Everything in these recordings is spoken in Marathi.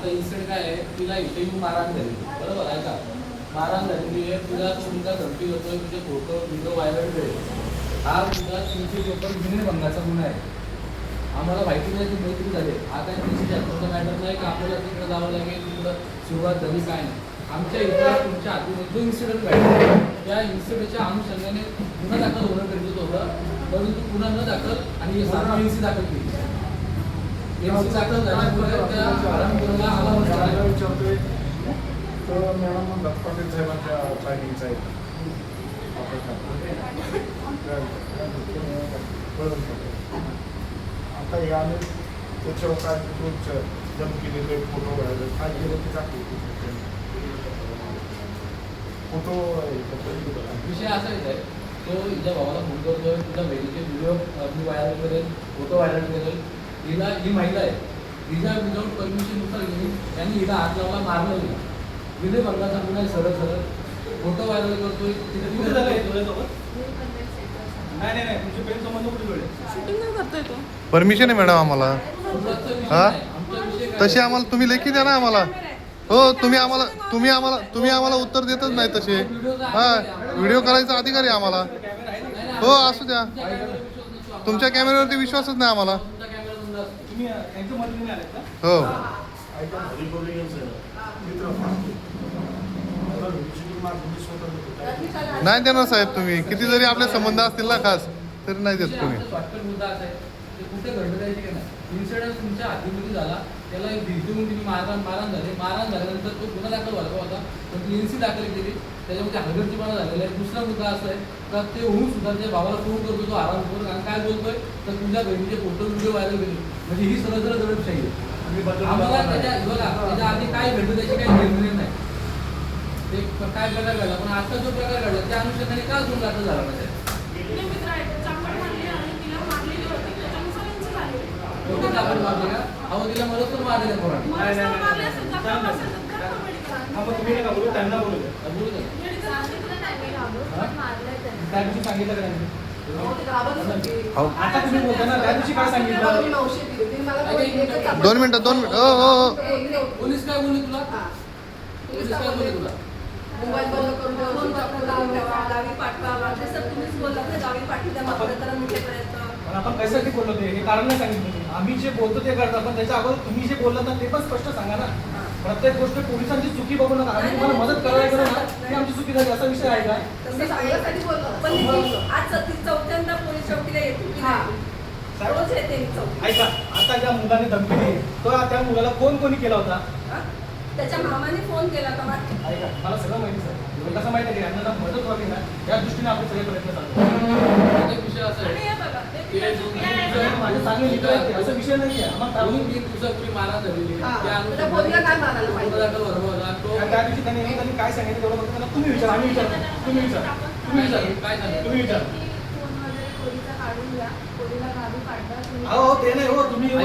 आता इन्सिडेंट काय आहे? तिला इथे येऊन मारहाण झाली. बरोबर आहे का? मारहाण झालेली आहे. तुला तुमचा धमकी देतोय तुझे फोटो व्हिडिओ व्हायरल करेल हा मुलगा तीनशे चोपन्न विनयभंगाचा गुन्हा आहे. आम्हाला माहिती नाही की मैत्री झाले. हा काय तीनशे मॅटर नाही की? आपल्याला तिकडे जावं लागेल तिकडं सुरुवात झाली काय नाही. आमच्या इथं तुमच्या हातून जो इन्सिडेंट घडला. त्या इन्सिडेंटच्या अनुषंगाने गुन्हा दाखल होणं गरजेचं होतं. परंतु गुन्हा न दाखल आणि साधारण दाखल केली एनसी दाखल झाल्यामुळे त्या हरामखोराला आला मला बसला. विचारतोय तर मॅडम म्हणतात पाटील साहेबांच्या टायमिंगचा आहे. आता हे आम्ही त्याच्यावर काय तुमचं धमकी देतोय फोटो व्हायला काय केलं ते टाकले फोटो विषय असा आहे तो हिच्या भावाला फोन करतोय तुझ्या बहिणीचे व्हिडिओ मी व्हायरल करेल फोटो व्हायरल करेल. हिला ही महिला आहे. हिच्या विदाऊट परमिशननुसार गेली त्यांनी हिला हात लावला मारलं हिला. विनय भंगाचा गुन्हा आहे सरळ सरळ. फोटो व्हायरल करतोय. तिथे कुठे झालं हे तुझ्यासोबत? नाही नाही नाही. नाही तुमचे प्रेम संबंध कुठे जोडले शूटिंग नाही करतोय तो. परमिशन आहे मॅडम आम्हाला. हा? आहे? आम्हाला तुम्ही लेखी द्या ना आम्हाला. हो तुम्ही आम्हाला तुम्ही आम्हाला तुम्ही आम्हाला उत्तर देतच नाही तसे. हा व्हिडिओ करायचा अधिकार आहे आम्हाला. आहे हो असू द्या. तुमच्या कॅमेऱ्यावरती विश्वासच नाही आम्हाला. हो. नाही देणार साहेब तुम्ही. किती जरी आपले संबंध असतील ना खास तरी नाही देत तुम्ही. शॉर्टकट मुद्दा असा आहे ते कुठे घडलं द्यायचे का नाही. इन्सिडेंट तुमच्या हातीमध्ये झाला त्याला एक भीती म्हणून तुम्ही मारहाण मारहाण झाले. मारहाण झाल्यानंतर तो गुन्हा दाखल व्हायला होता. पण दाखल केली. त्याच्यामध्ये हलगर्जीपणा झालेला आहे. दुसरा मुद्दा असा आहे का ते होऊन सुद्धा त्या भावाला फोन करतो तो आराम करून. आणि काय बोलतोय? तर तुझ्या बहिणीचे फोटो व्हिडिओ व्हायरल केले म्हणजे ही सरळ सरळ दडपशाही आहे आम्हाला बघा त्याच्या नाही. बघा त्याच्या आधी काय घडलं त्याची काही घेणं नाही. ते काय प्रकार घडला पण आता जो प्रकार घडला त्या अनुषंगाने का गुन्हा दाखल झाला का अहो तिला पण मारले. हा बोलू त्यांना बोलू द्या. सांगितलं का हो. आता तुम्ही बोलता ना त्या दिवशी काय सांगितलं? दोन मिनिटं दोन मिनिटं हो हो पोलीस काय बोलले तुला? पोलीस काय बोलले बोलला आपण कशासाठी बोललो ते? हे कारण नाही सांगितलं. आम्ही जे बोलतो ते करता पण त्याच्या अगोदर तुम्ही जे बोललात ना ते पण स्पष्ट सांगा ना. प्रत्येक गोष्ट पोलिसांची चुकी बघू नका. आम्ही तुम्हाला मदत करायला गेलो ना ती आमची चुकी झाली असा विषय आहे का? तसं बोललो पण आज ती चौथ्यांदा पोलीस चौकीला येते की नाही? रोज येते चौकी. ऐका आता ज्या मुलाने धमकी दिली तो त्या मुलाला फोन कोणी केला होता? हा? त्याच्या मामाने फोन केला का ऐका मला सगळं माहिती सर. कसं माहिती आहे की यांना ना मदत व्हावी ना या दृष्टीने आपले सगळे प्रयत्न चालू आहेत. एक विषय असा आहे माझे चांगले मित्र आहेत ते, असा विषय नाही आहे आम्हाला तारून- तीन दिवसापूर्वी मारहाण झालेली. हा. त्या दिवशी त्यांनी त्यांनी काय सांगितलं तेवढं फक्त त्यांना तुम्ही विचारा आम्ही विचार तुम्ही विचार. तुम्ही विचार. काय झालं? तुम्ही विचार. तुम्ही- अहो हो, ते नाही हो तुम्ही काय.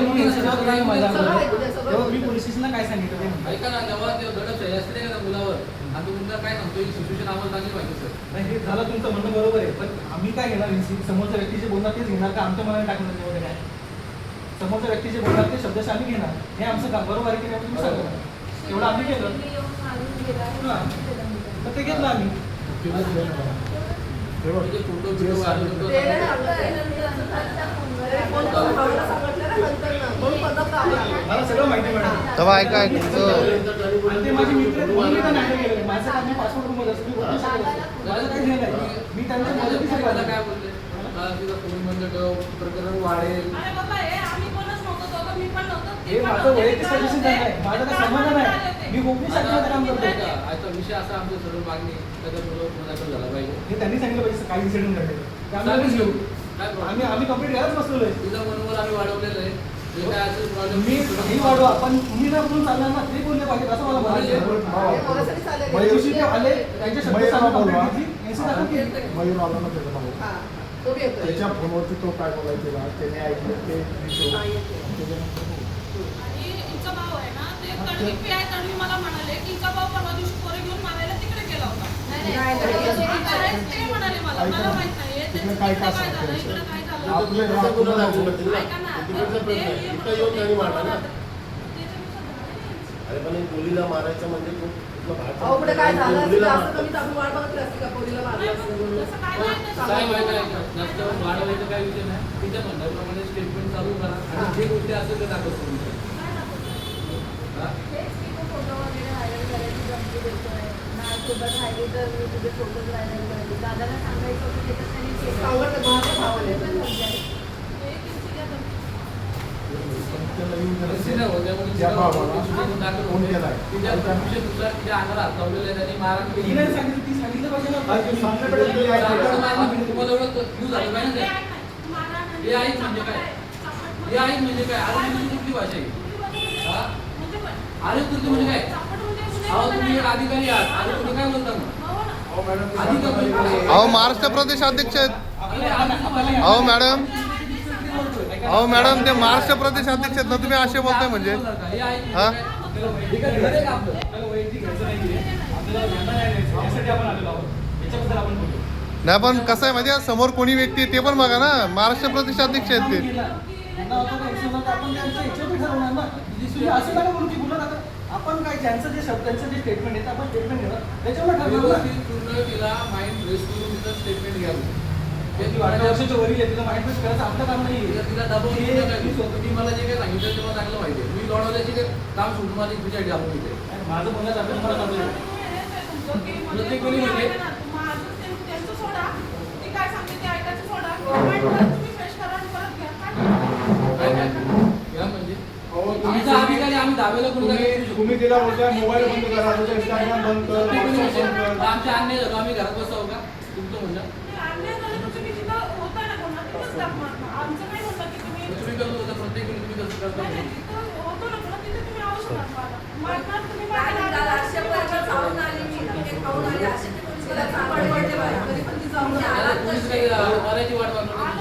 पोलीस स्टेशनला सांगितलं. ऐका ना जेव्हा ते दडप सही असते नाही का त्या मुलावर. आणि तो मुलगा काय सांगतो ही सिच्युएशन आम्हाला चांगली पाहिजे सर नाही हे झालं तुमचं म्हणणं बरोबर आहे पण आम्ही काय घेणार रिसिप्ट समोरच्या व्यक्ती जे बोलणार तेच घेणार का? आमच्या मनाने टाकणार त्याच्यामध्ये काय? समोरच्या व्यक्ती जे बोलणार ते शब्दश आम्ही घेणार. हे आमचं काम बरोबर आहे की नाही तुम्ही सांगा. एवढं आम्ही केलं. तर ते घेतलं आम्ही. म्हणजे तेव्हा ऐका ऐका. म्हणून मी त्यांना हँडल केलं माझं काम मी पासपोर्ट रूममध्ये असतो मी बोलू शकत. असतो. माझं काही नाही. मी त्यांच्या मदतीसाठी मला आलो. काय ठेव प्रकरण वाढेल. हे पण माझं वैयक्तिक मी पण सजेशन नव्हते. आहे माझा काही काम संबंध करून नाही आले होते. मी गोपनीय शाखेमध्ये काम करतो ऐका, आजचा विषय असा आमच्या सर्व मागणी त्याच्या मुलं गुन्हा दाखल झाला पाहिजे. हे त्यांनी सांगितलं पाहिजे काही इन्सिडेंट घडले ते आम्ही घेऊ? आम्ही आम्ही कंप्लीट घ्यायलाच बसलेलो आहे. तुझं मनोबल आम्ही वाढवलेलं आहे. मी मी वाढवा पण तुम्ही ना बोलून चालणार ना ते बोलले पाहिजे असं मला म्हणायचं. हे आले त्यांच्या शब्द सांगा. कंप्लीट घेतली केली. तो. त्याच्या फोनवरती तो काय बोलायचे त्याने ऐकलं ते video. हा, येतोय. त्याच्यानंतर बघू. आणि हिचा भाऊ आहे ना ते तडवी पी आहे तडवी मला म्हणाले की हिचा भाऊ परवा दिवशी पोरे घेऊन मारायला तिकडे गेला होता नाही, नाही, नाही, नाही. नाही. आता हे ते म्हणाले मला ऐका मला ना. माहीत नाही हे तिकडे त्यांचं काय काय काय झालं सांगतो? इकडे काय झालं आपले राग तुला नको. ऐका ना तर ते हे म्हणत होते की मला त्याच्यानुसार झालं नाही. अरे पण मुलीला मारायचं म्हणजे खूप बाहेरचं- अहो पुढे काय झालं असेल मुलीला जास्त मारतात. कमी तर आपण वाट बघत असते का पोरीला मारलं म्हणून. तसं काय नाही त्याच्यात. काय माहिती आहे का? जास्त वाढवायचं काय विषय नाही तिच्या म्हणण्याप्रमाणे स्टेटमेंट चालू करा आणि जे गोष्टी असेल ते दाखल करून द्या. हा? हेच की तो फोटो वगैरे व्हायरल करायची धमकी देतोय राहिली तर मी तुझे करेल दादाला सांगायचं होतं ते तर त्यांनी केलं. सांगत नाही, माझ्या भावाला ते आहे. पण समजायचं. एक इंची घ्या तुम्ही. येऊन त्यांनी मारहाण केली. ती नाही सांगितलं ती सांगितलं पाहिजे ना आज तुम्ही सांगितलं पाहिजे की आई सापड आहे. मारणं म्हणजे क्यू तुमची कुठली भाषा आहे हा? म्हणजे काय? अहो तुम्ही. अधिकारी आहात तुम्ही काय बोलता मग हो. अहो? हे- महाराष्ट्र प्रदेश अध्यक्ष आहेत अहो मॅडम अहो मॅडम ते महाराष्ट्र प्रदेश अध्यक्ष आहेत ना तुम्ही असे बोलताय म्हणजे. हे? नाही पण कसं आहे माहिती आहे समोर कोणी व्यक्ती आहे ते पण बघा ना. महाराष्ट्र प्रदेश अध्यक्ष आहेत ते. आपण काय ज्यांचं जे शब्द त्यांचं जे स्टेटमेंट आहे ते आपण स्टेटमेंट घेणार व्यवस्थित पूर्ण तिला माइंड फ्रेश करून तिचं स्टेटमेंट घ्यावं वर्षाच्या वरील आहे तिला माइंड फ्रेश करायचं आपलं काम नाही तिला तिला दबाव तुम्ही मला जे काही सांगितलं तेव्हा चांगलं माहिती आहे. मी लढवल्याचे ते काम सोडून माझी तुझ्यासाठी इथे माझं बोलण्याचं आपण मला चालू आहे. प्रत्येक वेळी म्हणजे- त्यांचं सोडा. ती काय सांगते ते ऐकायचं सोडा. पण तुम्ही म्हणजे. तिला बोलताय मोबाईल बंद करा इंस्टाग्राम बंद कर आमच्या अन्याय झालो आम्ही घरात बसावं का? तुमचं म्हणणं अन्याय झालं तर तुम्ही जिथं होता ना गुन्हा तिथंच दाब मारणार. आमचं काय म्हणणं की तुम्ही तुम्ही कसं होतं प्रत्येक वेळी तुम्ही कसं करता नाही, नाही, जिथं होतो ना गुन्हा तिथे तुम्ही आवश्यक मारणार. मारणार तुम्ही काय नाही, मारणार. काल आठशे वर्गात जाऊन आली मी धक्के खाऊन आली असे ते पोलिसाला सापड पडले बाहेर. तरी पण ती जाऊन पोलीस आला काही मराठी वाट बघणार